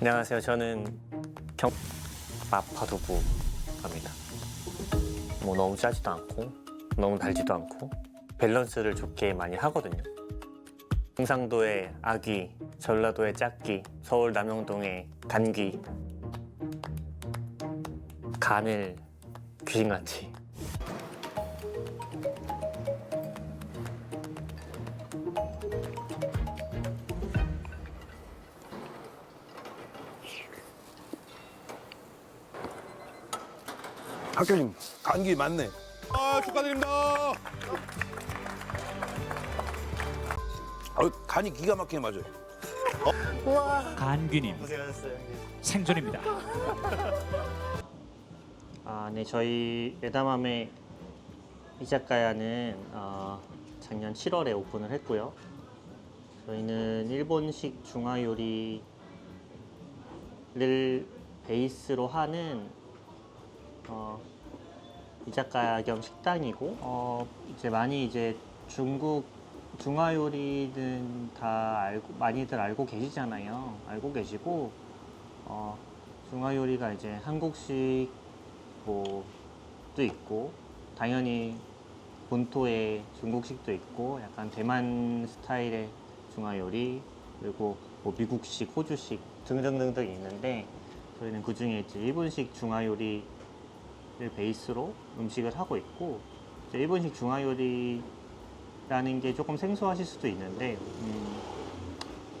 안녕하세요. 저는 경 마파두부입니다. 뭐 너무 짜지도 않고 너무 달지도 않고 밸런스를 좋게 많이 하거든요. 경상도의 아귀, 전라도의 짝귀, 서울 남영동의 간귀, 간을 귀신같이 학교님 감기 많네. 아 축하드립니다. 어, 간이 기가 막히게 맞아요. 간귀님 고생하셨어요. 생존입니다. 아, 네, 저희 에다맘의 이자카야는 어, 작년 7월에 오픈을 했고요. 저희는 일본식 중화 요리를 베이스로 하는 어, 이자카야 겸 식당이고 어, 이제 많이 이제 중국 중화 요리는 다 알고 많이들 알고 계시잖아요. 알고 계시고 어, 중화 요리가 이제 한국식 뭐도 있고 당연히 본토의 중국식도 있고 약간 대만 스타일의 중화 요리 그리고 뭐 미국식, 호주식 등등등등 있는데 저희는 그 중에 이제 일본식 중화 요리를 베이스로 음식을 하고 있고 일본식 중화 요리라는 게 조금 생소하실 수도 있는데 음,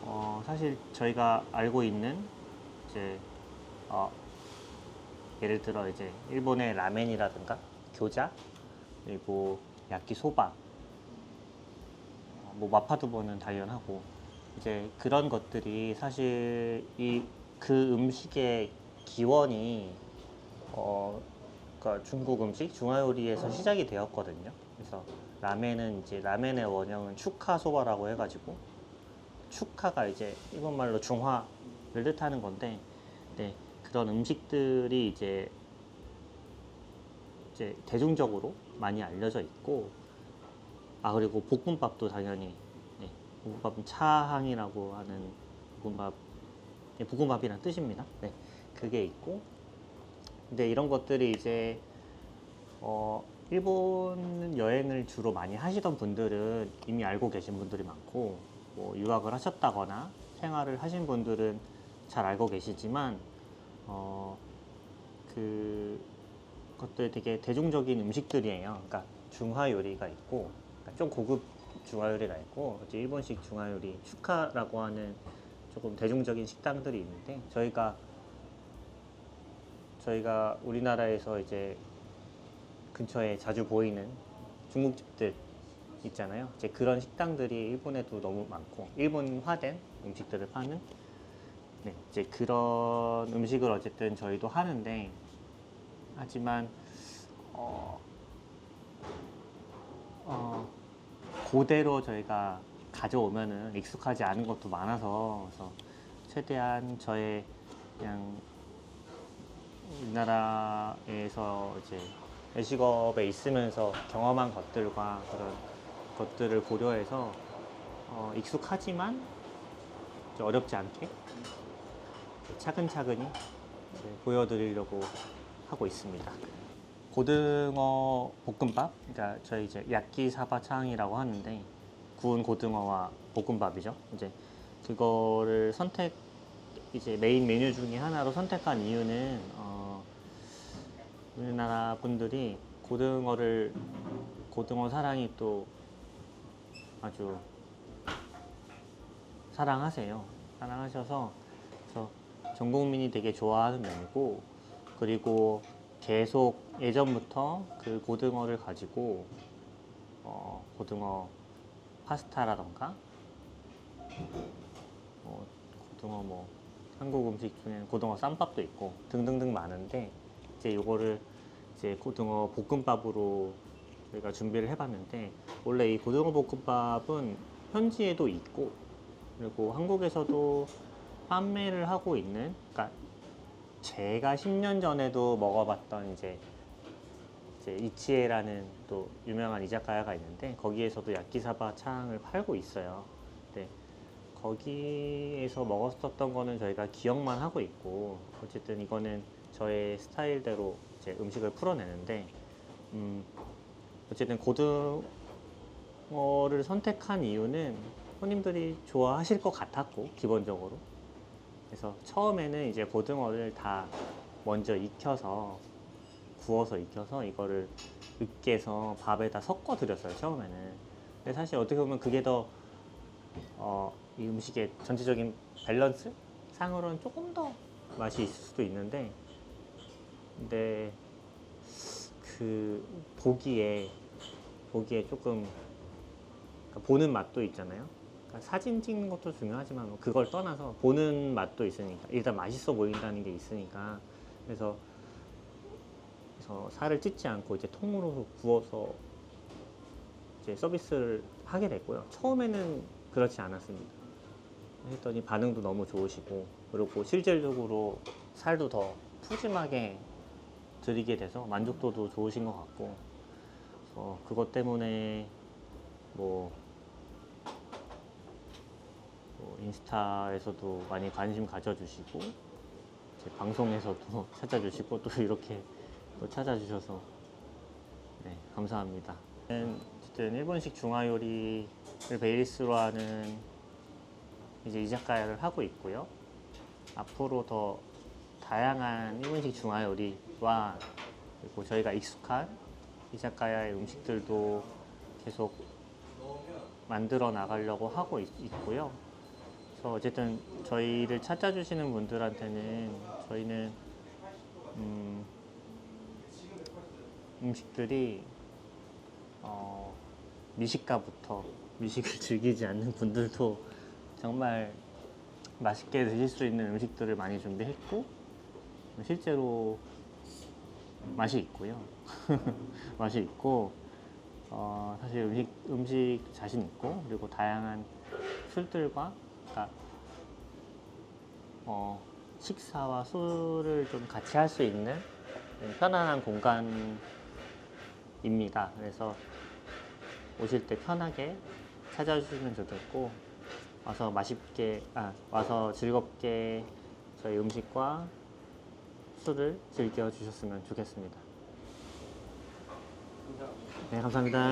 어, 사실 저희가 알고 있는 이제 어, 예를 들어 이제 일본의 라멘이라든가 교자 그리고 야끼소바 어, 뭐 마파두부는 당연하고 이제 그런 것들이 사실 이 그 음식의 기원이 어 그러니까 중국 음식 중화 요리에서 시작이 되었거든요. 그래서 라멘은 이제 라멘의 원형은 축하 소바라고 해가지고 축하가 이제 일본 말로 중화를 뜻하는 건데 네, 그런 음식들이 이제 이제 대중적으로 많이 알려져 있고 아 그리고 볶음밥도 당연히 네, 볶음밥은 차항이라고 하는 볶음밥 네, 볶음밥이란 뜻입니다. 네, 그게 있고 근데 이런 것들이 이제 어, 일본 여행을 주로 많이 하시던 분들은 이미 알고 계신 분들이 많고 뭐 유학을 하셨다거나 생활을 하신 분들은 잘 알고 계시지만 어, 그 것들 되게 대중적인 음식들이에요. 그러니까 중화 요리가 있고 그러니까 좀 고급 중화 요리가 있고 일본식 중화 요리 슈카라고 하는 조금 대중적인 식당들이 있는데 저희가 저희가 우리나라에서 이제 근처에 자주 보이는 중국집들 있잖아요. 이제 그런 식당들이 일본에도 너무 많고 일본화된 음식들을 파는 네, 이제 그런 음식을 어쨌든 저희도 하는데 하지만 어, 어, 그대로 저희가 가져오면은 익숙하지 않은 것도 많아서 그래서 최대한 저의 그냥 우리나라에서 이제 외식업에 있으면서 경험한 것들과 그런 것들을 고려해서 어, 익숙하지만 좀 어렵지 않게 차근차근히 보여드리려고 하고 있습니다. 고등어 볶음밥, 그러니까 저희 이제 야끼 사바창이라고 하는데 구운 고등어와 볶음밥이죠. 이제 그거를 선택 이제 메인 메뉴 중에 하나로 선택한 이유는 어, 분들이 고등어를 고등어 사랑이 또 아주 사랑하세요. 사랑하셔서 전 국민이 되게 좋아하는 메뉴고 그리고 계속 예전부터 그 고등어를 가지고 어, 고등어 파스타라던가 어, 고등어 뭐 한국 음식 중에 고등어 쌈밥도 있고 등등등 많은데 이제 요거를 이제 고등어 볶음밥으로 저희가 준비를 해봤는데 원래 이 고등어 볶음밥은 현지에도 있고 그리고 한국에서도 판매를 하고 있는 그러니까 제가 10년 전에도 먹어봤던 이제 이제 이치에라는 또 유명한 이자카야가 있는데 거기에서도 야끼사바 창을 팔고 있어요. 네. 거기에서 먹었었던 거는 저희가 기억만 하고 있고 어쨌든 이거는 저의 스타일대로 이제 음식을 풀어내는데 음, 어쨌든 고등어를 선택한 이유는 손님들이 좋아하실 것 같았고 기본적으로. 그래서 처음에는 이제 고등어를 다 먼저 익혀서 구워서 익혀서 이거를 으깨서 밥에다 섞어 드렸어요 처음에는. 근데 사실 어떻게 보면 그게 더 어, 이 음식의 전체적인 밸런스? 상으로는 조금 더 맛이 있을 수도 있는데 근데 그 보기에 보기에 조금 그러니까 보는 맛도 있잖아요. 그러니까 사진 찍는 것도 중요하지만 뭐 그걸 떠나서 보는 맛도 있으니까 일단 맛있어 보인다는 게 있으니까 그래서 그래서 살을 찢지 않고 이제 통으로 구워서 이제 서비스를 하게 됐고요. 처음에는 그렇지 않았습니다. 했더니 반응도 너무 좋으시고 그리고 실질적으로 살도 더 푸짐하게 드리게 돼서 만족도도 좋으신 것 같고 그래서 그것 때문에 뭐, 뭐 인스타에서도 많이 관심 가져주시고 제 방송에서도 찾아주시고 또 이렇게 또 찾아주셔서 네 감사합니다. 어쨌든 일본식 중화 요리를 베이스로 하는 이제 이자카야를 하고 있고요. 앞으로 더 다양한 일본식 중화 요리와 그리고 저희가 익숙한 이자카야의 음식들도 계속 만들어 나가려고 하고 있, 고요. 그래서 어쨌든 저희를 찾아주시는 분들한테는 저희는 음, 음식들이 어, 미식가부터 미식을 즐기지 않는 분들도 정말 맛있게 드실 수 있는 음식들을 많이 준비했고 실제로 맛이 있고요. 맛이 있고 어, 사실 음식 음식 자신 있고 그리고 다양한 술들과 그러니까 어, 식사와 술을 좀 같이 할 수 있는 편안한 공간입니다. 그래서 오실 때 편하게 찾아주시면 좋겠고 와서 맛있게 아 와서 즐겁게 저희 음식과 술을 즐겨 주셨으면 좋겠습니다. 네 감사합니다.